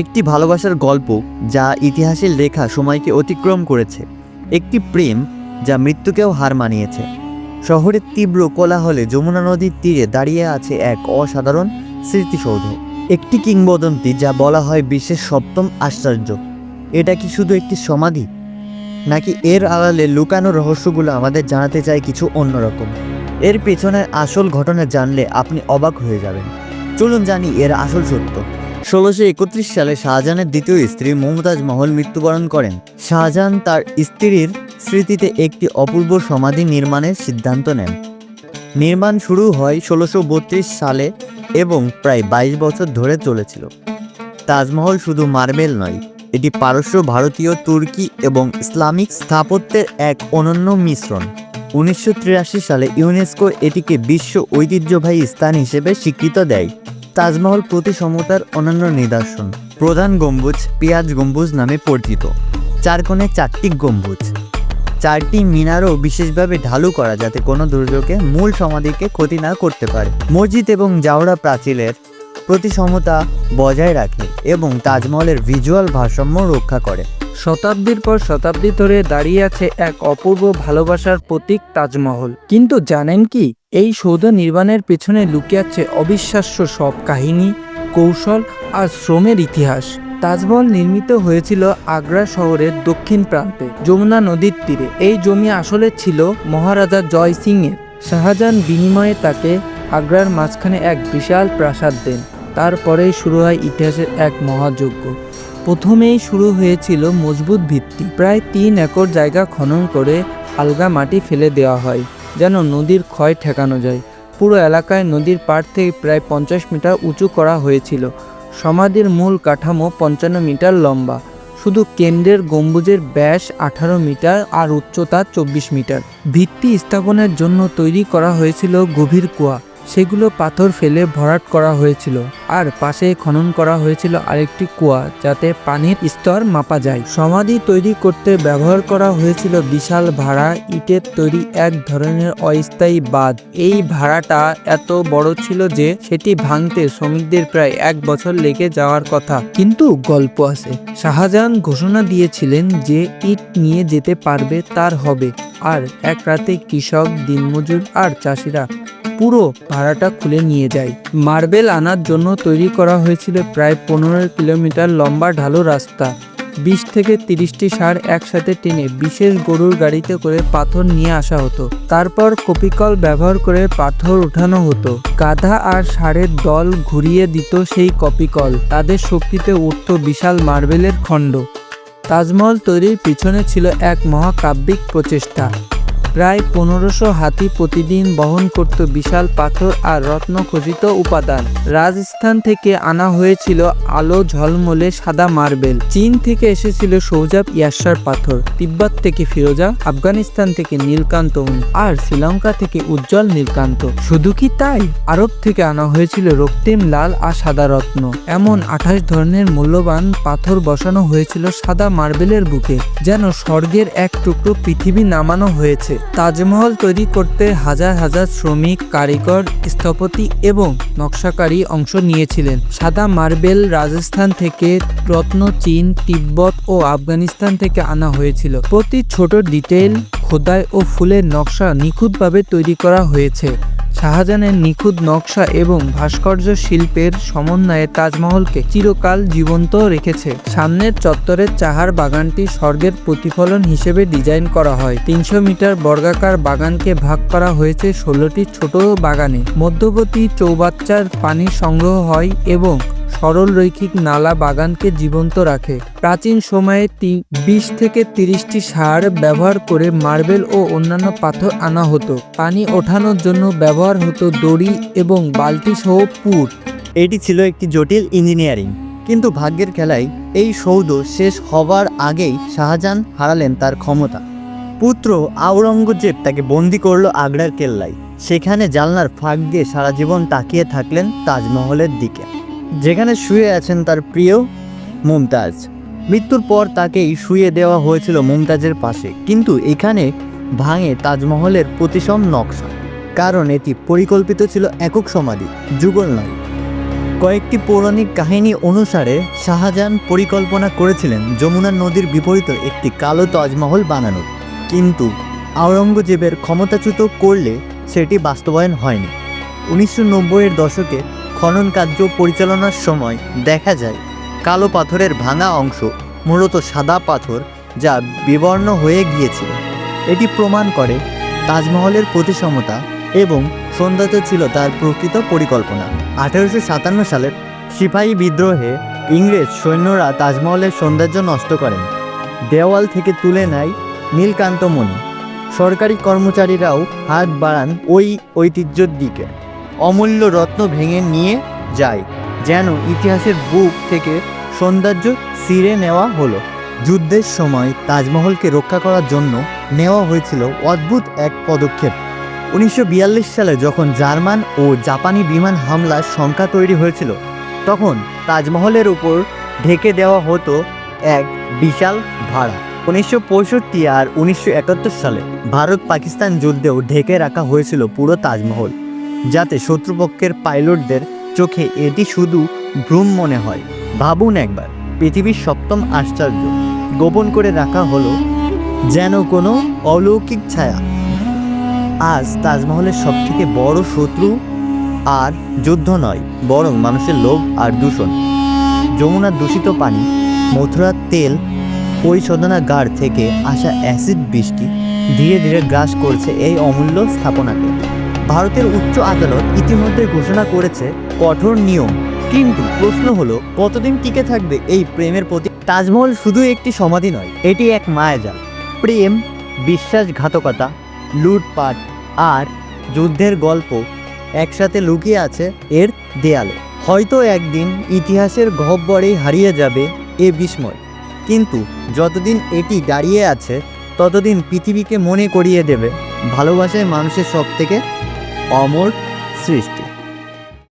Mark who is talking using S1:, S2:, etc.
S1: একটি ভালোবাসার গল্প যা ইতিহাসের লেখা সময়কে অতিক্রম করেছে একটি প্রেম যা মৃত্যুকেও হার মানিয়েছে শহরের তীব্র কোলাহলে যমুনা নদীর তীরে দাঁড়িয়ে আছে এক অসাধারণ স্মৃতিসৌধ একটি কিংবদন্তি যা বলা হয় বিশ্বের সপ্তম আশ্চর্য এটা কি শুধু একটি সমাধি নাকি এর আড়ালে লুকানো রহস্যগুলো আমাদের জানাতে চায় কিছু অন্যরকম এর পেছনের আসল ঘটনা জানলে আপনি অবাক হয়ে যাবেন চলুন জানি এর আসল সত্য ষোলোশো একত্রিশ সালে শাহজাহানের দ্বিতীয় স্ত্রী মমতাজ মহল মৃত্যুবরণ করেন শাহজাহান তার স্ত্রীর স্মৃতিতে একটি অপূর্ব সমাধি নির্মাণের সিদ্ধান্ত নেন নির্মাণ শুরু হয় ষোলোশো সালে এবং প্রায় ২২ বছর ধরে চলেছিল তাজমহল শুধু মার্বেল নয় এটি পারস্য ভারতীয় তুর্কি এবং ইসলামিক স্থাপত্যের এক অনন্য মিশ্রণ উনিশশো সালে ইউনেস্কো এটিকে বিশ্ব ঐতিহ্যবাহী স্থান হিসেবে স্বীকৃত দেয় তাজমহল প্রতি সমতার অনন্য নিদর্শন প্রধান গম্বুজ পেঁয়াজ গম্বুজ নামে পরিচিত চার কোণে চারটি গম্বুজ চারটি মিনারও বিশেষভাবে ঢালু করা যাতে কোনো দুর্যোগে মূল সমাধিকে ক্ষতি না করতে পারে মসজিদ এবং জাওড়া প্রাচীরের প্রতি সমতা বজায় রাখে এবং তাজমহলের ভিজুয়াল ভারসাম্য রক্ষা করে
S2: শতাব্দীর পর শতাব্দী ধরে দাঁড়িয়ে আছে এক অপূর্ব ভালোবাসার প্রতীক তাজমহল কিন্তু জানেন কি এই সৌধ নির্মাণের পেছনে লুকিয়ে আছে অবিশ্বাস্য সব কাহিনী কৌশল আর শ্রমের ইতিহাস তাজমহল নির্মিত হয়েছিল আগ্রা শহরের দক্ষিণ প্রান্তে যমুনা নদীর তীরে এই জমি আসলে ছিল মহারাজা জয় সিংয়ের শাহজাহান বিনিময়ে তাকে আগ্রার মাঝখানে এক বিশাল প্রাসাদ দেন তারপরেই শুরু হয় ইতিহাসের এক মহাযজ্ঞ প্রথমেই শুরু হয়েছিল মজবুত ভিত্তি প্রায় তিন একর জায়গা খনন করে আলগা মাটি ফেলে দেওয়া হয় যেন নদীর ক্ষয় ঠেকানো যায় পুরো এলাকায় নদীর পাড় থেকে প্রায় পঞ্চাশ মিটার উঁচু করা হয়েছিল সমাধির মূল কাঠামো পঞ্চান্ন মিটার লম্বা শুধু কেন্দ্রের গম্বুজের ব্যাস আঠারো মিটার আর উচ্চতা চব্বিশ মিটার ভিত্তি স্থাপনের জন্য তৈরি করা হয়েছিল গভীর কুয়া সেগুলো পাথর ফেলে ভরাট করা হয়েছিল আর পাশে খনন করা হয়েছিল আরেকটি কুয়া যাতে পানির স্তর মাপা যায় সমাধি তৈরি করতে ব্যবহার করা হয়েছিল বিশাল ভাড়া ইটের তৈরি এক ধরনের অস্থায়ী বাঁধ এই ভাড়াটা এত বড় ছিল যে সেটি ভাঙতে শ্রমিকদের প্রায় এক বছর লেগে যাওয়ার কথা কিন্তু গল্প আছে শাহজাহান ঘোষণা দিয়েছিলেন যে ইট নিয়ে যেতে পারবে তার হবে আর এক রাতে কৃষক দিনমজুর আর চাষিরা পুরো ভাড়াটা খুলে নিয়ে যায় মার্বেল আনার জন্য তৈরি করা হয়েছিল প্রায় পনেরো কিলোমিটার লম্বা ঢালু রাস্তা বিশ থেকে তিরিশটি সার একসাথে টেনে বিশেষ গরুর গাড়িতে করে পাথর নিয়ে আসা হতো তারপর কপিকল ব্যবহার করে পাথর উঠানো হতো গাধা আর সারের দল ঘুরিয়ে দিত সেই কপিকল তাদের শক্তিতে উঠত বিশাল মার্বেলের খণ্ড তাজমহল তৈরির পিছনে ছিল এক মহাকাব্যিক প্রচেষ্টা প্রায় পনেরোশো হাতি প্রতিদিন বহন করত বিশাল পাথর আর রত্ন খচিত উপাদান রাজস্থান থেকে আনা হয়েছিল আলো ঝলমলে সাদা মার্বেল চীন থেকে এসেছিল সৌজাব ইয়াসার পাথর তিব্বত থেকে ফিরোজা আফগানিস্তান থেকে নীলকান্ত আর শ্রীলঙ্কা থেকে উজ্জ্বল নীলকান্ত শুধু কি তাই আরব থেকে আনা হয়েছিল রক্তিম লাল আর সাদা রত্ন এমন আঠাশ ধরনের মূল্যবান পাথর বসানো হয়েছিল সাদা মার্বেলের বুকে যেন স্বর্গের এক টুকরো পৃথিবী নামানো হয়েছে তাজমহল তৈরি করতে হাজার হাজার শ্রমিক কারিগর স্থপতি এবং নকশাকারী অংশ নিয়েছিলেন সাদা মার্বেল রাজস্থান থেকে রত্ন চীন তিব্বত ও আফগানিস্তান থেকে আনা হয়েছিল প্রতি ছোট ডিটেল খোদাই ও ফুলের নকশা নিখুঁতভাবে তৈরি করা হয়েছে শাহজাহানের নিখুঁত নকশা এবং ভাস্কর্য শিল্পের সমন্বয়ে তাজমহলকে চিরকাল জীবন্ত রেখেছে সামনের চত্বরের চাহার বাগানটি স্বর্গের প্রতিফলন হিসেবে ডিজাইন করা হয় তিনশো মিটার বর্গাকার বাগানকে ভাগ করা হয়েছে ষোলোটি ছোট বাগানে মধ্যবর্তী চৌবাচ্চার পানি সংগ্রহ হয় এবং সরল রৈখিক নালা বাগানকে জীবন্ত রাখে প্রাচীন সময়ে বিশ থেকে তিরিশটি সার ব্যবহার করে মার্বেল ও অন্যান্য পাথর আনা হতো পানি ওঠানোর জন্য ব্যবহার হতো দড়ি এবং বালতি সহ পুট
S3: এটি ছিল একটি জটিল ইঞ্জিনিয়ারিং কিন্তু ভাগ্যের খেলায় এই সৌধ শেষ হবার আগেই শাহজাহান হারালেন তার ক্ষমতা পুত্র আওরঙ্গজেব তাকে বন্দি করল আগ্রার কেল্লায় সেখানে জালনার ফাঁক দিয়ে সারা জীবন তাকিয়ে থাকলেন তাজমহলের দিকে যেখানে শুয়ে আছেন তার প্রিয় মুমতাজ মৃত্যুর পর তাকেই শুয়ে দেওয়া হয়েছিল মুমতাজের পাশে কিন্তু এখানে ভাঙে তাজমহলের প্রতিসম নকশা কারণ এটি পরিকল্পিত ছিল একক সমাধি যুগল নয় কয়েকটি পৌরাণিক কাহিনী অনুসারে শাহজাহান পরিকল্পনা করেছিলেন যমুনা নদীর বিপরীত একটি কালো তাজমহল বানানোর কিন্তু আওরঙ্গজেবের ক্ষমতাচ্যুত করলে সেটি বাস্তবায়ন হয়নি উনিশশো নব্বইয়ের দশকে খনন কার্য পরিচালনার সময় দেখা যায় কালো পাথরের ভাঙা অংশ মূলত সাদা পাথর যা বিবর্ণ হয়ে গিয়েছিল এটি প্রমাণ করে তাজমহলের প্রতিসমতা এবং সৌন্দর্য ছিল তার প্রকৃত পরিকল্পনা আঠেরোশো সাতান্ন সালের সিপাহি বিদ্রোহে ইংরেজ সৈন্যরা তাজমহলের সৌন্দর্য নষ্ট করেন দেওয়াল থেকে তুলে নেয় নীলকান্তমণি সরকারি কর্মচারীরাও হাত বাড়ান ওই ঐতিহ্যের দিকে অমূল্য রত্ন ভেঙে নিয়ে যায় যেন ইতিহাসের বুক থেকে সৌন্দর্য ছিঁড়ে নেওয়া হলো যুদ্ধের সময় তাজমহলকে রক্ষা করার জন্য নেওয়া হয়েছিল অদ্ভুত এক পদক্ষেপ উনিশশো সালে যখন জার্মান ও জাপানি বিমান হামলার শঙ্কা তৈরি হয়েছিল তখন তাজমহলের উপর ঢেকে দেওয়া হতো এক বিশাল ভাড়া উনিশশো পঁয়ষট্টি আর উনিশশো সালে ভারত পাকিস্তান যুদ্ধেও ঢেকে রাখা হয়েছিল পুরো তাজমহল যাতে শত্রুপক্ষের পাইলটদের চোখে এটি শুধু ভ্রম মনে হয় ভাবুন একবার পৃথিবীর সপ্তম আশ্চর্য গোপন করে রাখা হলো যেন কোনো অলৌকিক ছায়া আজ তাজমহলের সবথেকে বড় শত্রু আর যুদ্ধ নয় বরং মানুষের লোভ আর দূষণ যমুনার দূষিত পানি মথুরার তেল পরিশোধনাগার থেকে আসা অ্যাসিড বৃষ্টি ধীরে ধীরে গ্রাস করছে এই অমূল্য স্থাপনাকে ভারতের উচ্চ আদালত ইতিমধ্যে ঘোষণা করেছে কঠোর নিয়ম কিন্তু প্রশ্ন হলো কতদিন টিকে থাকবে এই প্রেমের প্রতি তাজমহল শুধু একটি সমাধি নয় এটি এক মায়াজাল প্রেম বিশ্বাসঘাতকতা লুটপাট আর যুদ্ধের গল্প একসাথে লুকিয়ে আছে এর দেয়ালে হয়তো একদিন ইতিহাসের গহব্বরেই হারিয়ে যাবে এ বিস্ময় কিন্তু যতদিন এটি দাঁড়িয়ে আছে ততদিন পৃথিবীকে মনে করিয়ে দেবে ভালোবাসায় মানুষের সব থেকে অমর সৃষ্টি